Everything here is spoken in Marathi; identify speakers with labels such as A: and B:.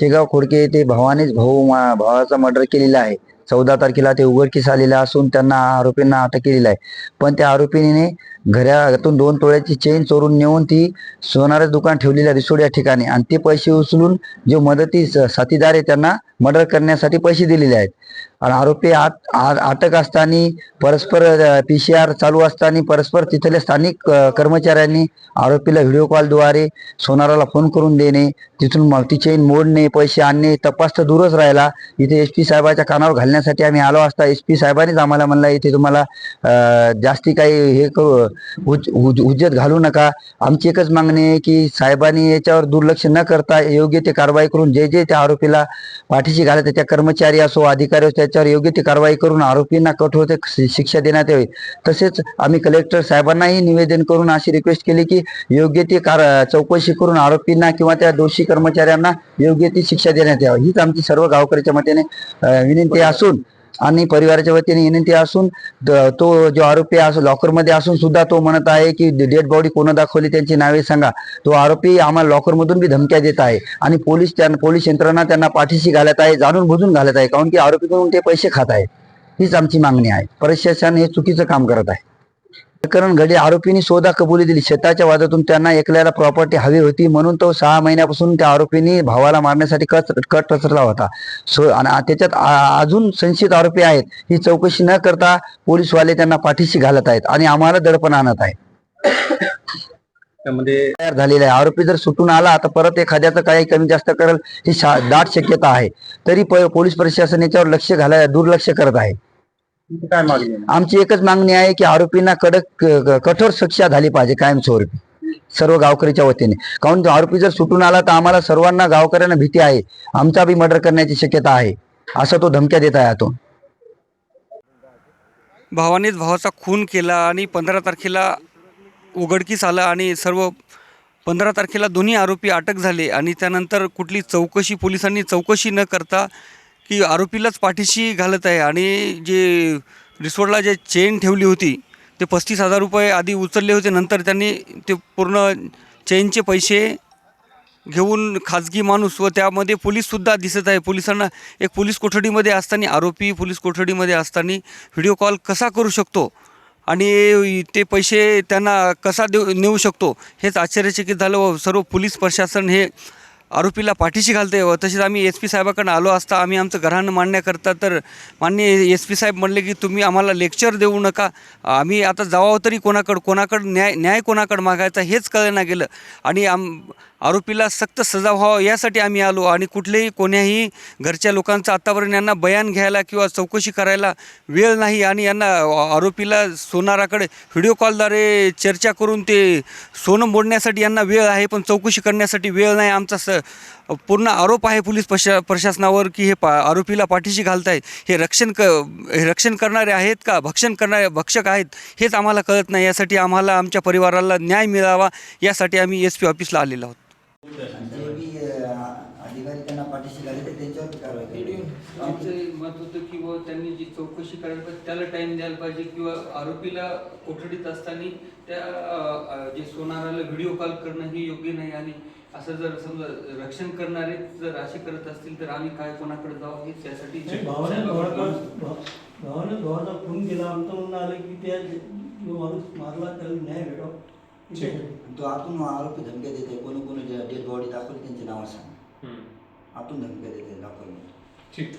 A: शेगाव खोडके येथे भावानेच भाऊ मा- भावाचा मर्डर केलेला आहे. चौदा तारखेला ते उघडकीस आलेले असून त्यांना आरोपींना अटक केलेली आहे. पण त्या आरोपीने घरातून दोन तोळ्याची चेन चोरून नेऊन ती सोनारच दुकान ठेवलेलं आहे रिसोड या ठिकाणी. आणि ते पैसे उचलून जे मदती साथीदार आहे त्यांना मर्डर करण्यासाठी पैसे दिलेले आहेत. आरोपी आत अटक असताना परस्पर पी सी आर चालू असताना परस्पर तिथल्या स्थानिक कर्मचाऱ्यांनी आरोपीला व्हिडिओ कॉलद्वारे सोनाराला फोन करून देणे तिथून मग चेन मोडणे पैसे आणणे तपास तर दूरच राहिला. इथे एस पी साहेबाच्या कानावर घालण्यासाठी आम्ही आलो असता एस पी साहेबांनीच आम्हाला म्हणला इथे तुम्हाला जास्ती काही हे करू उज हुज्जत घालू नका. आमची एकच मागणी आहे की साहेबांनी याच्यावर दुर्लक्ष न करता योग्य ते कारवाई करून जे जे त्या आरोपीला पाठीशी घालत त्या कर्मचारी असो अधिकारी असो त्याच्यावर योग्य ती कारवाई करून आरोपींना कठोर ते शिक्षा देण्यात यावी. तसेच आम्ही कलेक्टर साहेबांनाही निवेदन करून अशी रिक्वेस्ट केली की योग्य ती कार चौकशी करून आरोपींना किंवा त्या दोषी कर्मचाऱ्यांना योग्य ती शिक्षा देण्यात यावी. हीच आमची सर्व गावकऱ्याच्या मतेने विनंती असून आणि परिवाराच्या वतीने विनंती असून तो जो आरोपी असो लॉकरमध्ये असून सुद्धा तो म्हणत आहे की डेड बॉडी कोणा दाखवली त्यांची नावे सांगा. तो आरोपी आम्हाला लॉकरमधून बी धमक्या देत आहे आणि पोलीस त्यांना पोलीस यंत्रणा त्यांना पाठीशी घालत आहे जाणून बुजून घालत आहे काऊन की आरोपीकडून ते पैसे खात आहे हीच आमची मागणी आहे. प्रशासन हे चुकीचं काम करत आहे. प्रकरण घडी आरोपींनी स्वतः कबुली दिली. शेताच्या वादातून त्यांना एकल्याला प्रॉपर्टी हवी होती. म्हणून तो सहा महिन्यापासून त्या आरोपींनी भावाला मारण्यासाठी कट कट रचला होता. सो त्याच्यात अजून संशयित आरोपी आहेत. ही चौकशी न करता पोलीसवाले त्यांना पाठीशी घालत आहेत आणि आम्हाला दडपण आणत आहे
B: त्यामध्ये
A: तयार झालेला आहे. आरोपी जर सुटून आला तर परत एखाद्याचं काही कमी जास्त करेल ही दाट शक्यता आहे. तरी पोलीस प्रशासन याच्यावर लक्ष घालाय दुर्लक्ष करत आहे.
B: तुमची काय मागणी आहे?
A: आमची एकच मागणी आहे की आरोपींना कडक क- कठोर शिक्षा झाली पाहिजे कायमस्वरूपी सर्व गावकरीच्या वतीने. काऊन तो आरोपी जर सुटून आला तर आम्हाला सर्वांना गावकऱ्यांना भीती आहे. आमचा बी मर्डर करण्याची शक्यता आहे. असं तो धमक्या देत आहे तो
C: भावानेच भावाचा खून केला आणि पंधरा तारखेला उघडकीस आला आणि सर्व पंधरा तारखेला दोन्ही आरोपी अटक झाले आणि त्यानंतर कुठली चौकशी पोलिसांनी चौकशी न करता की आरोपीलाच पाठीशी घालत आहे. आणि जे रिसोर्टला जे चेन ठेवली होती ते पस्तीस हजार रुपये आधी उचलले होते. नंतर त्यांनी ते पूर्ण चेनचे पैसे घेऊन खाजगी माणूस व त्यामध्ये पोलीससुद्धा दिसत आहे. पोलिसांना एक पोलीस कोठडीमध्ये असताना आरोपी पोलीस कोठडीमध्ये असताना व्हिडिओ कॉल कसा करू शकतो? आणि ते पैसे त्यांना कसा देऊ नेऊ शकतो? हेच आश्चर्यचकित झालं व सर्व पोलीस प्रशासन हे आरोपीला पाठीशी घालते व तसेच आम्ही एस पी साहेबाकडे आलो असता आम्ही आमचं घरानं मांडण्याकरता तर माननीय एस पी साहेब म्हणले की तुम्ही आम्हाला लेक्चर देऊ नका. आम्ही आता जावं तरी कोणाकडं कोणाकडं न्याय न्याय कोणाकडं मागायचा हेच कळना गेलं. आणि आम आरोपीला सक्त सजा व्हावं यासाठी आम्ही आलो आणि कुठलेही कोण्याही घरच्या लोकांचं आतापर्यंत यांना बयान घ्यायला किंवा चौकशी करायला वेळ नाही आणि यांना आरोपीला सोनाराकडे व्हिडिओ कॉलद्वारे चर्चा करून ते सोनं मोडण्यासाठी यांना वेळ आहे पण चौकशी करण्यासाठी वेळ नाही. आमचा स पूर्ण आरोप आहे पोलीस प्रशा प्रशासनावर की हे पा आरोपीला पाठीशी घालतायत हे रक्षण क हे रक्षण करणारे आहेत का? भक्षण करणारे भक्षक आहेत हेच आम्हाला कळत नाही. यासाठी आम्हाला आमच्या परिवाराला न्याय मिळावा यासाठी आम्ही एस पी ऑफिसला आलेलो आहोत.
A: जे बी अधिकारी त्यांना पाठीशी तर त्यांच्यावर कारवाई
C: आमचं मत होतं की बुवा त्यांनी जी चौकशी करायला पाहिजे त्याला टाइम द्यायला पाहिजे किंवा आरोपीला कोठडीत असताना त्या अं, अं, जे सोनाराला व्हिडिओ कॉल करणं हे योग्य नाही आणि असं जर समजा रक्षण करणारे जर असे करत असतील तर आम्ही काय कोणाकडे जावं हेच त्यासाठी
D: नाही, भावाने भावाचा भा- भावाने भावाचा खून केला आमचं म्हणणं आलं की त्या जो माणूस मारला त्याला न्याय भेटावा
A: तो आतून आरोपी धमक्या देते कोणी कोणी डेड बॉडी दाखवली त्यांची नावं सांग. आतून धमक्या देते दाखवली.
B: ठीक.